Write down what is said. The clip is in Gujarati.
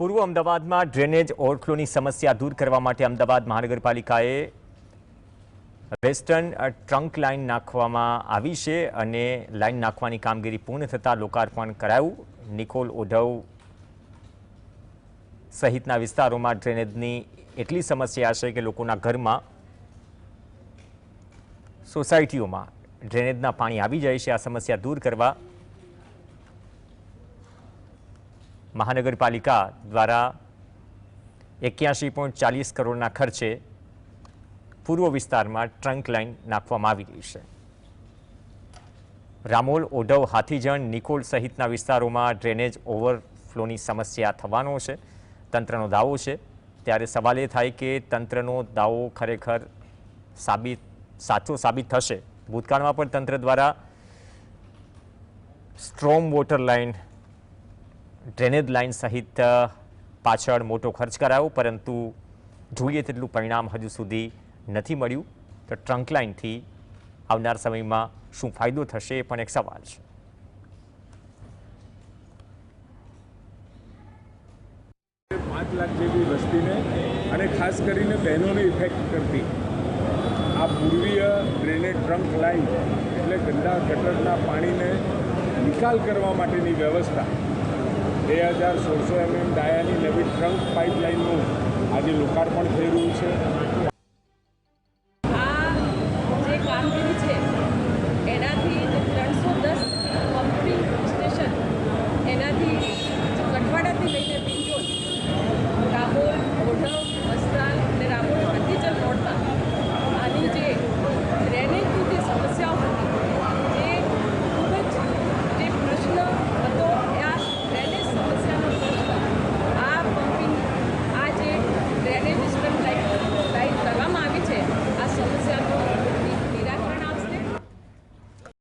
પૂર્વ અમદાવાદમાં ડ્રેનેજ ઓવરફ્લોની સમસ્યા દૂર કરવા માટે અમદાવાદ મહાનગરપાલિકાએ વેસ્ટર્ન ટ્રંક લાઇન નાખવામાં આવી છે અને લાઇન નાખવાની કામગીરી પૂર્ણ થતાં લોકાર્પણ કરાયું. નિકોલ ઓઢવ સહિતના વિસ્તારોમાં ડ્રેનેજની એટલી સમસ્યા છે કે લોકોના ઘરમાં સોસાયટીઓમાં ડ્રેનેજના પાણી આવી જાય છે. આ સમસ્યા દૂર કરવા મહાનગરપાલિકા દ્વારા એક્યાસી પોઈન્ટ ચાલીસ કરોડના ખર્ચે પૂર્વ વિસ્તારમાં ટ્રંક લાઇન નાખવામાં આવી રહી છે. રામોલ, ઓઢવ, હાથીજણ, નિકોલ સહિતના વિસ્તારોમાં ડ્રેનેજ ઓવરફ્લોની સમસ્યા થવાનો છે, તંત્રનો દાવો છે. ત્યારે સવાલ એ થાય કે તંત્રનો દાવો ખરેખર સાબિત, સાચો સાબિત થશે. ભૂતકાળમાં પણ તંત્ર દ્વારા storm water line drainage line સહિત પાછળ મોટો ખર્ચ કરાયો, પરંતુ જોઈએ તેટલું પરિણામ હજુ સુધી નથી મળ્યું. તો ટ્રંક લાઇનથી આવનાર સમયમાં શું ફાયદો થશે એ પણ એક સવાલ છે. પાંચ લાખ જેવી વસ્તીને અને ખાસ કરીને બહેનોને ઇફેક્ટ કરતી. આ પૂર્વીય ડ્રેનેજ ટ્રંક લાઇન એટલે ગંદા ગટરના પાણીને નિકાલ કરવા માટેની વ્યવસ્થા. બે હજાર સોળસો એમએમ ડાયાની નવી ટ્રંક પાઇપલાઇનનું આજે લોકાર્પણ થઈ રહ્યું છે.